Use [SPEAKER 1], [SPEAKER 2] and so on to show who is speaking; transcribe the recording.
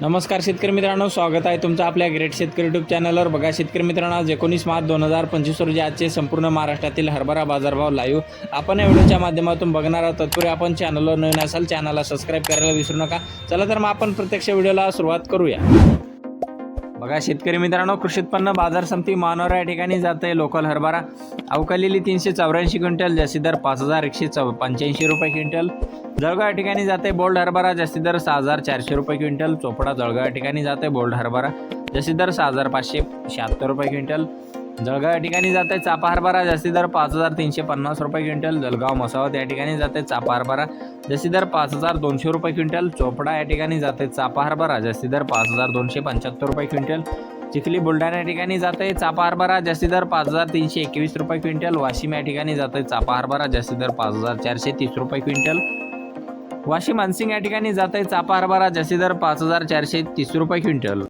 [SPEAKER 1] नमस्कार शेतकरी मित्रांनो स्वागत आहे तुमचं आपल्या ग्रेट शेतकरी युट्यूब चॅनलवर बघा शेतकरी मित्रांनो आज एकोणीस मार्च दोन हजार पंचवीस रोजी आजचे संपूर्ण महाराष्ट्रातील हरभरा बाजारभाव लाईव्ह आपण या व्हिडिओच्या माध्यमातून बघणार आहोत. तत्पूर्वी आपण चॅनलवर नवीन असाल चॅनलला सबस्क्राईब करायला विसरू नका. चला तर मग आपण प्रत्यक्ष व्हिडिओला सुरुवात करूया. बघा शेतकरी मित्रांनो कृषी उत्पन्न बाजार समिती मानोरा या ठिकाणी जात आहे लोकल हरभरा. अवकालेली तीनशे चौऱ्याऐंशी क्विंटल जास्ती दर पाच हजार एकशे चौ पंच्याऐंशी रुपये क्विंटल. जळगाव या ठिकाणी जाते बोल्ड हरभरा जास्ती दर सहा हजार चारशे रुपये क्विंटल. चोपडा जळगाव या ठिकाणी जाते बोल्ड हरभरा जास्ती दर सहा हजार पाचशे शहात्तर रुपये क्विंटल. जळगाव या ठिकाणी जाते चापा हरभरा जास्ती दर पाच हजार तीनशे पन्नास रुपये क्विंटल. जळगाव मसावत या ठिकाणी जाते चापा हरभरा जशी दर पाच हजार दोनशे रुपये क्विंटल चोपडा या ठिकाणी जाते चापा हरभरा. जास्ती दर पाच हजार दोनशे पंच्याहत्तर रुपये क्विंटल चिखली बुलढाणा या ठिकाणी जाते चापा हरभरा. जास्ती दर पाच हजार तीनशे एकवीस रुपये क्विंटल वाशिम या ठिकाणी जाते चापा हरभरा. जास्ती दर पाच हजार चारशे तीस रुपये क्विंटल. वाशिम मानसिंग या ठिकाणी जाते चापा हरभरा. जास्ती दर पाच हजार चारशे तीस रुपये क्विंटल.